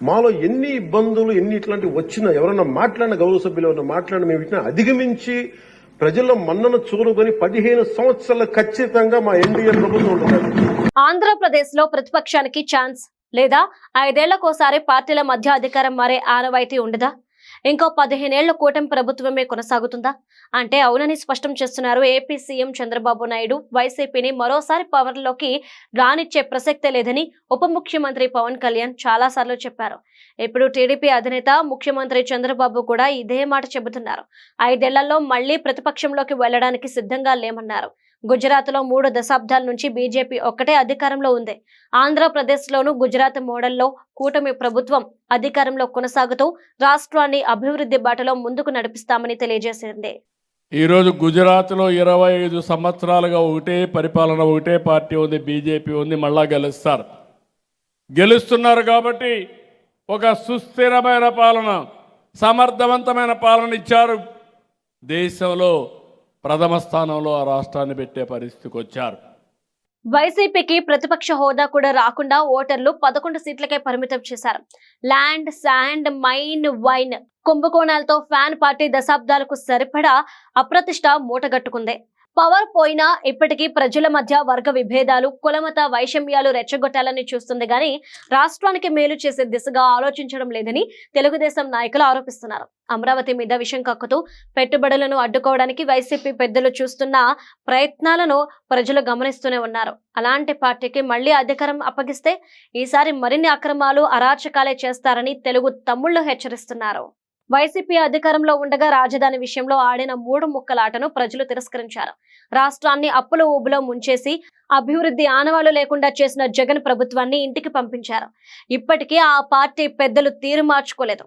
మాలో ఎన్ని ఇబ్బందులు ఎన్ని ఇట్లాంటివి వచ్చినా ఎవరైనా మాట్లాడిన గౌరవ సభ్యులు ఎవరన్నా మాట్లాడిన మేము వీటిని అధిగమించి ప్రజల మన్నను చూరుకొని పదిహేను సంవత్సరాలు ఖచ్చితంగా మా ఎన్డీఏ ప్రభుత్వం ఉంటుంది. ఆంధ్రప్రదేశ్లో ప్రతిపక్షానికి ఛాన్స్ లేదా ఐదేళ్ళకోసారి పార్టీల మధ్య అధికారం మారే ఆనవాయితీ ఉండదా? ఇంకో పదిహేనేళ్ళ కూటమి ప్రభుత్వమే కొనసాగుతుందా? అంటే అవునని స్పష్టం చేస్తున్నారు ఏపీ సీఎం చంద్రబాబు నాయుడు. వైసీపీని మరోసారి పవర్లోకి రానిచ్చే ప్రసక్తే లేదని ఉప ముఖ్యమంత్రి పవన్ కళ్యాణ్ చాలాసార్లు చెప్పారు. ఇప్పుడు టీడీపీ అధినేత ముఖ్యమంత్రి చంద్రబాబు కూడా ఇదే మాట చెబుతున్నారు. ఐదేళ్ళలో మళ్ళీ ప్రతిపక్షంలోకి వెళ్ళడానికి సిద్ధంగా లేమన్నారు. గుజరాత్లో మూడు దశాబ్దాల నుంచి బీజేపీ ఒక్కటే అధికారంలో ఉంది. ఆంధ్రప్రదేశ్లోనూ గుజరాత్ మోడల్లో కూటమి ప్రభుత్వం అధికారంలో కొనసాగుతూ రాష్ట్రాన్ని అభివృద్ధి బాటలో ముందుకు నడిపిస్తామని తెలియజేసింది. ఈరోజు గుజరాత్లో ఇరవై ఐదు సంవత్సరాలుగా ఒకటే పరిపాలన ఒకటే పార్టీ ఉంది బీజేపీ ఉంది మళ్ళా గెలుస్తారు. గెలుస్తున్నారు కాబట్టి ఒక సుస్థిరమైన పాలన సమర్థవంతమైన పాలన ఇచ్చారు. దేశంలో ప్రథమ స్థానంలో ఆ రాష్ట్రాన్ని పెట్టే పరిస్థితికి వచ్చారు. వైసీపీకి ప్రతిపక్ష హోదా కూడా రాకుండా ఓటర్లు పదకొండు సీట్లకే పరిమితం చేశారు. ల్యాండ్ శాండ్ మైన్ వైన్ కుంభకోణాలతో ఫ్యాన్ పార్టీ దశాబ్దాలకు సరిపడా అప్రతిష్ట మూటగట్టుకుంది. పవర్ పోయినా ఇప్పటికీ ప్రజల మధ్య వర్గ విభేదాలు కులమత వైషమ్యాలు రెచ్చగొట్టాలని చూస్తుంది గాని రాష్ట్రానికి మేలు చేసే దిశగా ఆలోచించడం లేదని తెలుగుదేశం నాయకులు ఆరోపిస్తున్నారు. అమరావతి మీద విషం కక్కుతూ పెట్టుబడులను అడ్డుకోవడానికి వైసీపీ పెద్దలు చూస్తున్న ప్రయత్నాలను ప్రజలు గమనిస్తూనే ఉన్నారు. అలాంటి పార్టీకి మళ్ళీ అధికారం అప్పగిస్తే ఈసారి మరిన్ని అక్రమాలు అరాచకాలే చేస్తారని తెలుగు తమ్ముళ్ళు హెచ్చరిస్తున్నారు. వైసీపీ అధికారంలో ఉండగా రాజధాని విషయంలో ఆడిన మూడు ముక్కలాటను ప్రజలు తిరస్కరించారు. రాష్ట్రాన్ని అప్పుల ఊబులో ముంచేసి అభివృద్ధి ఆనవాళ్ళు లేకుండా చేసిన జగన్ ప్రభుత్వాన్ని ఇంటికి పంపించారు. ఇప్పటికీ ఆ పార్టీ పెద్దలు తీరు మార్చుకోలేదు.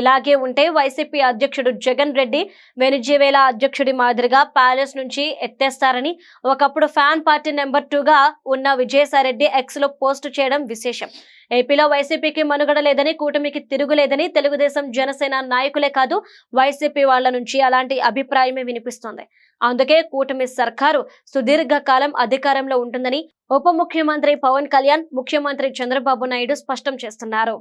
ఇలాగే ఉంటే వైసీపీ అధ్యక్షుడు జగన్ రెడ్డి వెనుజీవేలా అధ్యక్షుడి మాదిరిగా ప్యాలెస్ నుంచి ఎత్తేస్తారని ఒకప్పుడు ఫ్యాన్ పార్టీ నెంబర్ టూగా ఉన్న విజయసాయిరెడ్డి ఎక్స్లో పోస్టు చేయడం విశేషం. ఏపీలో వైసీపీకి మనుగడ లేదని కూటమికి తిరుగులేదని తెలుగుదేశం జనసేన నాయకులే కాదు వైసీపీ వాళ్ళ నుంచి అలాంటి అభిప్రాయమే వినిపిస్తోంది. అందుకే కూటమి సర్కారు సుదీర్ఘ కాలం అధికారంలో ఉంటుందని ఉప ముఖ్యమంత్రి పవన్ కళ్యాణ్ ముఖ్యమంత్రి చంద్రబాబు నాయుడు స్పష్టం చేస్తున్నారు.